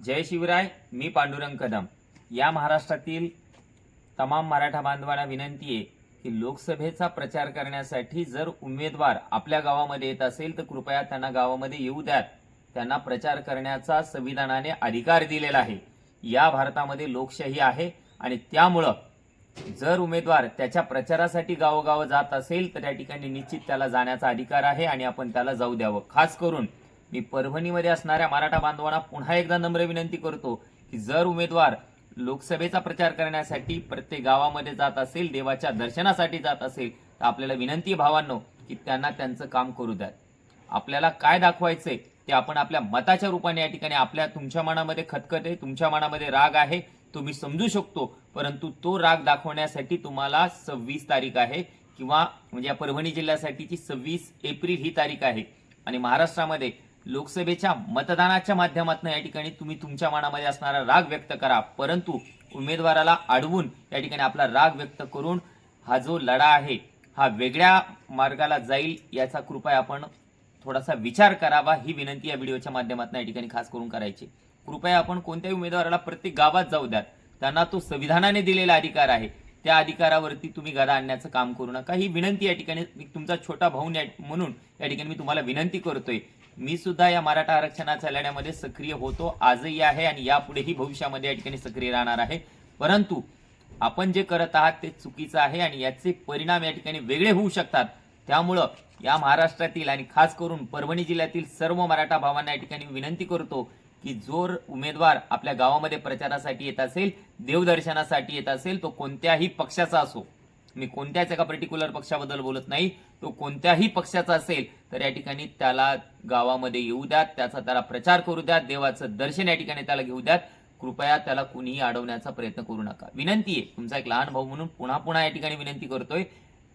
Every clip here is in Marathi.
जय शिवराय मी पांडुरंग कदम. या महाराष्ट्रातील तमाम मराठा बांधवांना विनंती आहे की लोकसभेचा प्रचार करण्यासाठी जर उमेदवार आपल्या गावामध्ये येत असेल तर कृपया त्यांना गावामध्ये येऊ द्यात. त्यांना प्रचार करण्याचा संविधानाने अधिकार दिलेला आहे. या भारतामध्ये लोकशाही आहे आणि त्यामुळं जर उमेदवार त्याच्या प्रचारासाठी गावोगाव जात असेल तर त्या ठिकाणी निश्चित त्याला जाण्याचा अधिकार आहे आणि आपण त्याला जाऊ द्यावं. खास करून मी परभणीमध्ये असणाऱ्या मराठा बांधवांना पुन्हा एकदा नम्र विनंती करतो की जर उमेदवार लोकसभेचा प्रचार करण्यासाठी प्रत्येक गावामध्ये जात असेल देवाच्या दर्शनासाठी जात असेल तर आपल्याला विनंती भावांनो की त्यांना त्यांचं काम करू द्या. आपल्याला काय दाखवायचंय ते आपण आपल्या मताच्या रूपाने या ठिकाणी आपल्या तुमच्या मनामध्ये खतखत आहे तुमच्या मनामध्ये राग आहे तो मी समजू शकतो परंतु तो राग दाखवण्यासाठी तुम्हाला सव्वीस तारीख आहे किंवा म्हणजे या परभणी जिल्ह्यासाठीची सव्वीस एप्रिल ही तारीख आहे. आणि महाराष्ट्रामध्ये लोकसभेच्या मतदानाच्या माध्यमातून या ठिकाणी तुम्ही तुमच्या मनामध्ये असणारा राग व्यक्त करा. परंतु उमेदवाराला अडवून या ठिकाणी आपला राग व्यक्त करून हा जो लढा आहे हा वेगळ्या मार्गाला जाईल याचा कृपया आपण थोडासा विचार करावा ही विनंती या व्हिडिओच्या माध्यमातून या ठिकाणी खास करून करायची. कृपया आपण कोणत्याही उमेदवाराला प्रत्येक गावात जाऊ द्यात. त्यांना तो संविधानाने दिलेला अधिकार आहे. त्या अधिकारावरती तुम्ही गदा आणण्याचं काम करू नका. ही विनंती या ठिकाणी तुमचा छोटा भाऊ म्हणून या ठिकाणी मी तुम्हाला विनंती करतोय. मी सुद्धा या मराठा आरक्षणाच्या लढ्यामध्ये सक्रिय होतो. आजही आहे आणि यापुढेही भविष्यामध्ये या ठिकाणी सक्रिय राहणार आहे. परंतु आपण जे करत आहात ते चुकीचं आहे आणि याचे परिणाम या ठिकाणी वेगळे होऊ शकतात. त्यामुळं या महाराष्ट्रातील आणि खास करून परभणी जिल्ह्यातील सर्व मराठा भावांना या ठिकाणी विनंती करतो की जोर उमेदवार आपल्या गावामध्ये प्रचारासाठी येत असेल देवदर्शनासाठी येत असेल तो कोणत्याही पक्षाचा असो. मी कोणत्याच एका पर्टिक्युलर पक्षाबद्दल बोलत नाही. तो कोणत्याही पक्षाचा असेल तर या ठिकाणी त्याला गावामध्ये येऊ द्यात त्याचा त्याला प्रचार करू द्यात देवाचं दर्शन या ठिकाणी त्याला घेऊ द्यात कृपया त्याला कुणीही अडवण्याचा प्रयत्न करू नका. विनंती आहे तुमचा एक लहान भाऊ म्हणून पुन्हा पुन्हा या ठिकाणी विनंती करतोय.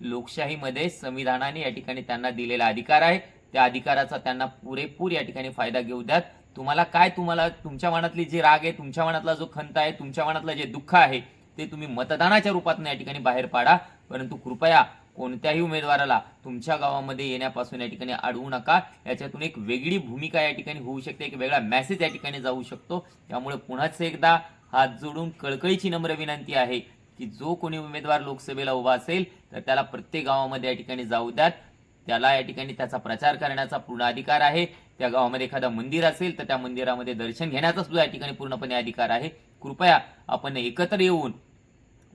लोकशाहीमध्ये संविधानाने या ठिकाणी त्यांना दिलेला अधिकार आहे. त्या अधिकाराचा त्यांना पुरेपूर या ठिकाणी फायदा घेऊ द्यात तुम्हाला काय तुम्हाला तुमच्या मनातली जी राग आहे तुमच्या मनातला जो खंत आहे तुमच्या मनातलं जे दुःख आहे ते तुम्ही मतदानाच्या रूपात या ठिकाणी बाहेर पाडा. परंतु कृपया कोणत्याही उमेदवाराला तुमच्या गावामध्ये येण्यापासून या ठिकाणी अडवू नका. याच्यातून एक वेगळी भूमिका या ठिकाणी होऊ शकते एक वेगळा मेसेज या ठिकाणी जाऊ शकतो. त्यामुळे पुन्हाच एकदा हात जोडून कळकळीची नम्र विनंती आहे की जो कोणी उमेदवार लोकसभेला उभा असेल तर त्याला प्रत्येक गावामध्ये या ठिकाणी जाऊ द्यात. त्याला या ठिकाणी त्याचा प्रचार करण्याचा पूर्ण अधिकार आहे. त्या गावामध्ये एखादं मंदिर असेल तर त्या मंदिरामध्ये दर्शन घेण्याचा सुद्धा या ठिकाणी पूर्णपणे अधिकार आहे. कृपया आपण एकत्र येऊन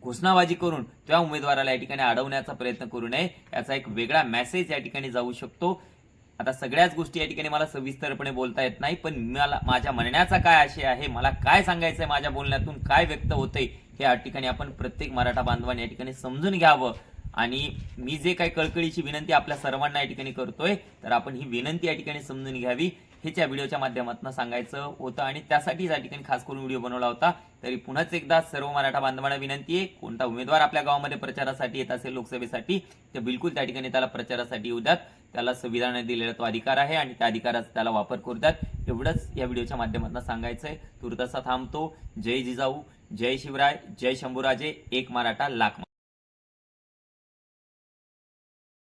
घोषणाबाजी करून त्या उमेदवाराला या ठिकाणी अडवण्याचा प्रयत्न करू नये याचा एक वेगळा मेसेज या ठिकाणी जाऊ शकतो. आता सगळ्याच गोष्टी या ठिकाणी मला सविस्तरपणे बोलता येत नाही पण मला माझ्या म्हणण्याचा काय आशय आहे मला काय सांगायचंय माझ्या बोलण्यातून काय व्यक्त होतंय हे या ठिकाणी आपण प्रत्येक मराठा बांधवांनी या ठिकाणी समजून घ्यावं. आणि मी जे काही कळकळीची विनंती आपल्या सर्वांना या ठिकाणी करतोय तर आपण ही विनंती या ठिकाणी समजून घ्यावी. हेच या व्हिडिओच्या माध्यमातून सांगायचं होतं आणि त्यासाठी या ठिकाणी खास करून व्हिडिओ बनवला होता तरी पुन्हाच एकदा सर्व मराठा बांधवांना विनंती आहे कोणता उमेदवार आपल्या गावामध्ये प्रचारासाठी येत असेल लोकसभेसाठी तर बिलकुल त्या ठिकाणी त्याला प्रचारासाठी येऊ द्यात. त्याला संविधानाने दिलेला तो अधिकार आहे आणि त्या अधिकाराचा त्याला वापर करू द्यात. एवढंच या व्हिडिओच्या माध्यमातून सांगायचंय. तुर्तासा थांबतो. जय जिजाऊ जय शिवराय जय शंभूराजे एक मराठा लाख